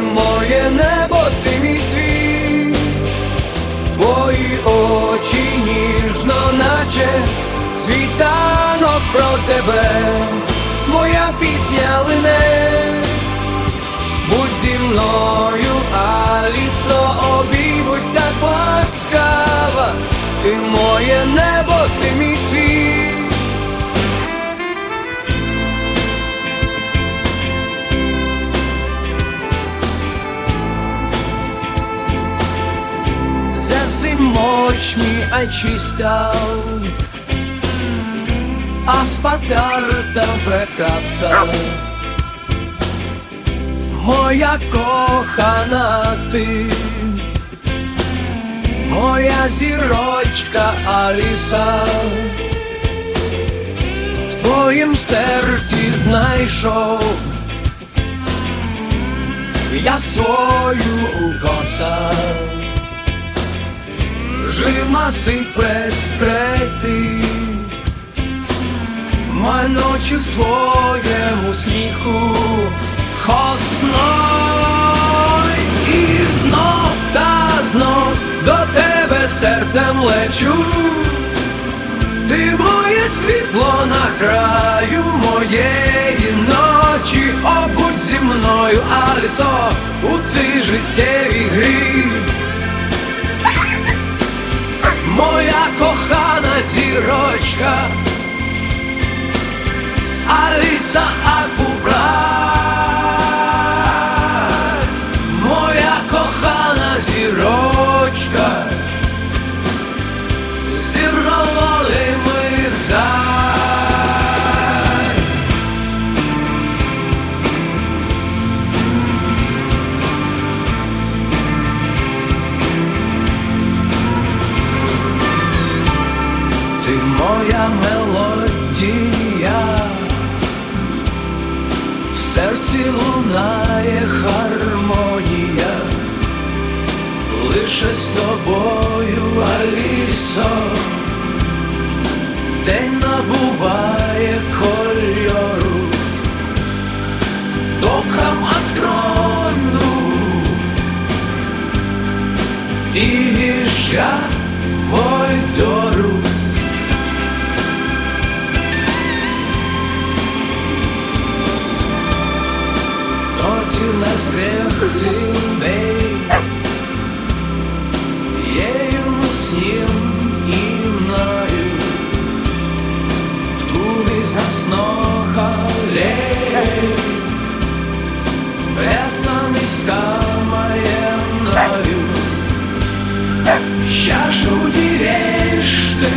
моє небо, ти мій світ, твої очі ніжно, наче світанок про тебе, моя пісня лине, будь зі мною, Алісо, обіймуть так ласкава, ти моє небо, Ai čistal A spadar tam wrekawca Moja kochana ty Moja zірочка Аліса. В твоїм серці знайшов Я свою укоса Жима сипе спрети Ма ночі в своєму сміху. Хосной І знов та знов до тебе серцем лечу. Ти моє світло на краю моєї ночі. Обудь зі мною, Алісо, у цій життєвій грі Моя кохана зірочка Аліса Акубрас моя мелодія, в серці лунає гармонія, лише з тобою, Алісо, день набуває на всех темней Ею с ним и мною В туре сосновых аллей Лесом искамоенною Чашу веришь ты.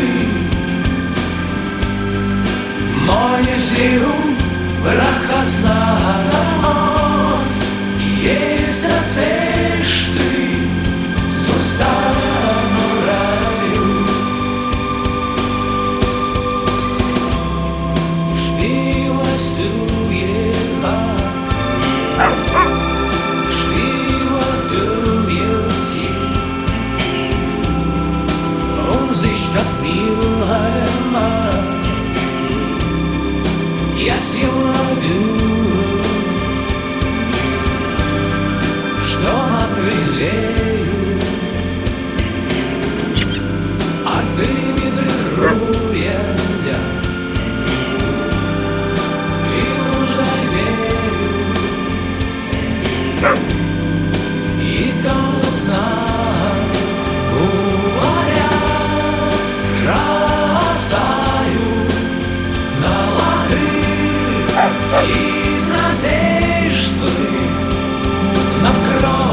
Мою зиру брахасарам Let's пылею, а ты мизеруя и уже верю, и должна говоря растаю на лады из надежды на кровь.